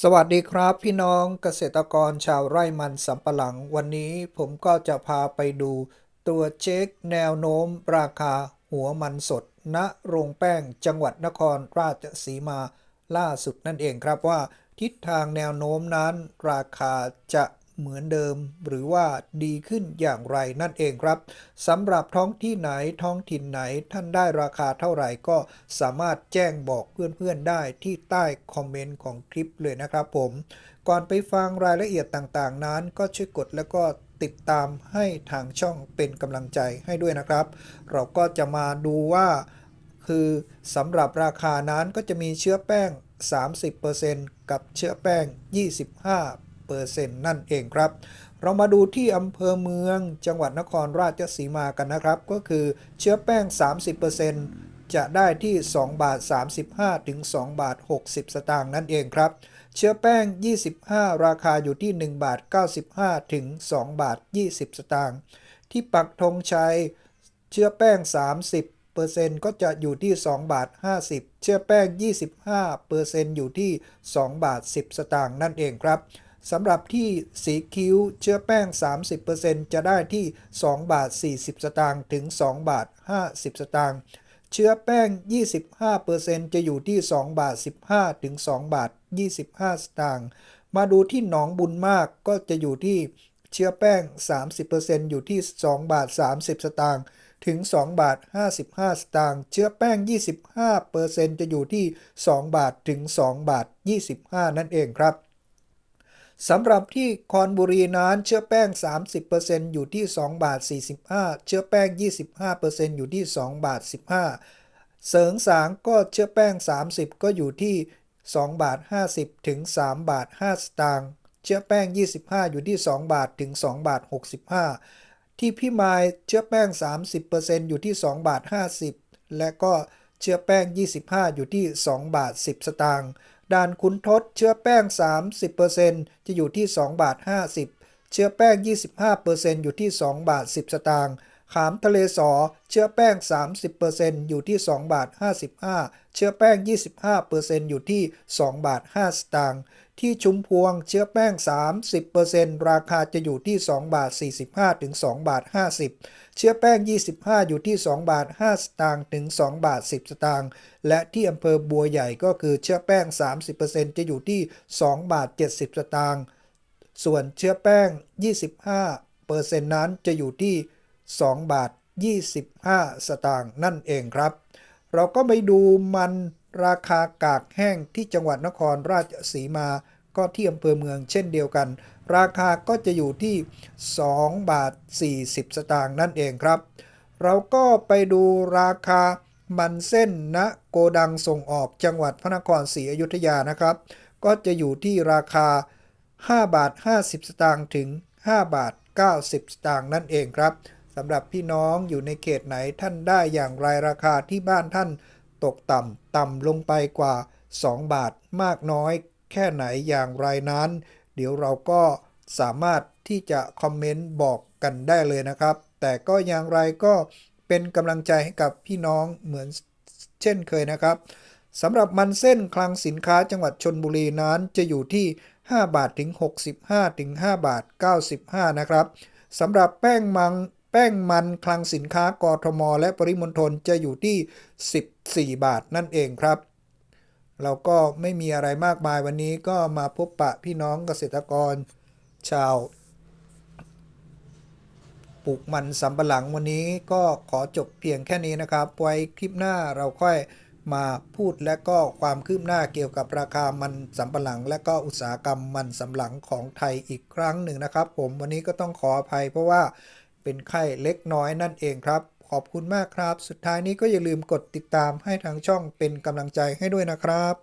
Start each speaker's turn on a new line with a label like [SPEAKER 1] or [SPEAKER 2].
[SPEAKER 1] สวัสดีครับพี่น้องเกษตรกรชาวไร่มันสำปะหลัง วันนี้ผมก็จะพาไปดูตัวเช็คแนวโน้มราคาหัวมันสด ณโรงแป้งจังหวัดนครราชสีมาล่าสุดนั่นเองครับว่า ทิศทางแนวโน้มนั้นราคาจะ เหมือนเดิม หรือว่าดีขึ้นอย่างไรนั่นเองครับสำหรับท้องที่ไหนท้องถิ่นไหนท่านได้ราคาเท่าไหร่ก็สามารถแจ้งบอกเพื่อนๆได้ที่ใต้คอมเมนต์ของคลิปเลยนะครับผม ก่อนไปฟังรายละเอียดต่างๆ นั้น ก็ช่วยกดแล้วก็ติดตามให้ทางช่องเป็นกำลังใจให้ด้วยนะครับ เราก็จะมาดูว่า คือสำหรับราคานั้นก็จะมีเชื้อแป้ง 30%กับเชื้อแป้ง 25% นั่นเองครับ เรามาดูที่อำเภอเมือง จังหวัดนครราชสีมากันนะครับ ก็คือเชื้อแป้ง 30%จะได้ที่ 2 บาท 35 ถึง 2 บาท 60 สตางค์นั่นเองครับ เชื้อแป้ง 25 ราคาอยู่ที่ 1 บาท 95 ถึง 2 บาท 20 สตางค์ที่ปักธงชัย เชื้อแป้ง 30เปอร์เซ็นต์ก็จะอยู่ที่ 2 บาท 50 เชื้อแป้ง 25เปอร์เซ็นต์อยู่ที่ 2 บาท 10 สตางค์นั่นเองครับ สำหรับที่สีคิ้วเชื้อแป้ง 30%จะได้ที่ 2 บาท 40 สตางค์ถึง 2 บาท 50 สตางค์เชื้อแป้ง 25%จะอยู่ที่ 2 บาท 15 ถึง 2 บาท 25 สตางค์มาดูที่หนองบุญมากก็จะอยู่ที่เชื้อแป้ง 30%อยู่ที่ 2 บาท 30 สตางค์ถึง 2 บาท 55 สตางค์เชื้อแป้ง 25%จะอยู่ที่ 2 บาทถึง 2 บาท 25 นั่นเองครับ สำหรับที่คอนบุรีนั้นเชื้อแป้ง 30%อยู่ที่ 2 บาท 45 เชื้อแป้ง 25%อยู่ที่ 2 บาท 15 เสริงสางก็เชื้อแป้ง 30 ก็อยู่ที่ 2 บาท 50 ถึง 3 บาท 5 สตางค์ เชื้อแป้ง 25 อยู่ที่ 2 บาท ถึง 2 บาท 65 ที่พี่มายเชื้อแป้ง 30%อยู่ที่ 2 บาท 50 และก็เชื้อแป้ง 25 อยู่ที่ 2 บาท 10 สตางค์ ด่านคุณทศเชื้อแป้ง 30%จะอยู่ที่ 2 บาท 50 เชื้อแป้ง 25%อยู่ที่ 2 บาท 10 สตางค์ขามทะเลสอเชื้อแป้ง 30%อยู่ที่ 2 บาท 55 เชื้อแป้ง 25%อยู่ที่ 2 บาท 5 สตางค์ที่ชุมพวงเชื้อแป้ง 30%ราคาจะอยู่ที่ 2 บาท 45 ถึง 2 บาท 50 เชื้อแป้ง 25 อยู่ที่ 2 บาท 5 สตางค์ถึง 2 บาท 10 สตางค์ และที่อำเภอบัวใหญ่ก็คือเชื้อแป้ง 30%จะอยู่ที่ 2 บาท 70 สตางค์ ส่วนเชื้อแป้ง 25%นั้นจะอยู่ที่ 2 บาท 25 สตางค์นั่นเองครับ เราก็ไปดูมัน ราคากากแห้งที่จังหวัดนครราชสีมาก็ที่อำเภอเมืองเช่นเดียวกัน ราคาก็จะอยู่ที่ 2 บาท 40 สตางค์นั่นเองครับ เราก็ไปดูราคามันเส้นณโกดังส่งออกจังหวัดพระนครศรีอยุธยานะครับ ก็จะอยู่ที่ราคา 5 บาท 50 สตางค์ถึง 5 บาท 90 สตางค์นั่นเองครับสำหรับพี่น้องอยู่ในเขตไหนท่านได้อย่างไรราคาที่บ้านท่าน ตกต่ำต่ำลงไปกว่า 2 บาทมากน้อย แค่ไหนอย่างไรนั้น เดี๋ยวเราก็สามารถที่จะคอมเมนต์บอกกันได้เลยนะครับ แต่ก็อย่างไรก็เป็นกำลังใจให้กับพี่น้องเหมือนเช่นเคยนะครับสำหรับมันเส้นคลังสินค้าจังหวัดชนบุรีนั้นจะอยู่ที่ 5 บาทถึง 65 ถึง 5 บาท 95 นะครับสำหรับแป้งมัง แป้งมันคลังสินค้ากทม และปริมณฑลจะอยู่ที่ 14 บาทนั่นเองครับ เราก็ไม่มีอะไรมากมายวันนี้ก็มาพบปะพี่น้องเกษตรกร ชาวปลูกมันสำปะหลังวันนี้ก็ขอจบเพียงแค่นี้นะครับ ไว้คลิปหน้าเราค่อยมาพูดและก็ความคืบหน้าเกี่ยวกับราคามันสำปะหลัง และก็อุตสาหกรรมมันสำปะหลังของไทยอีกครั้งหนึ่งนะครับ ผมวันนี้ก็ต้องขออภัยเพราะว่า เป็นไข้เล็กน้อยนั่นเองครับ ขอบคุณมากครับ สุดท้ายนี้ก็อย่าลืมกดติดตามให้ทางช่องเป็นกำลังใจให้ด้วยนะครับ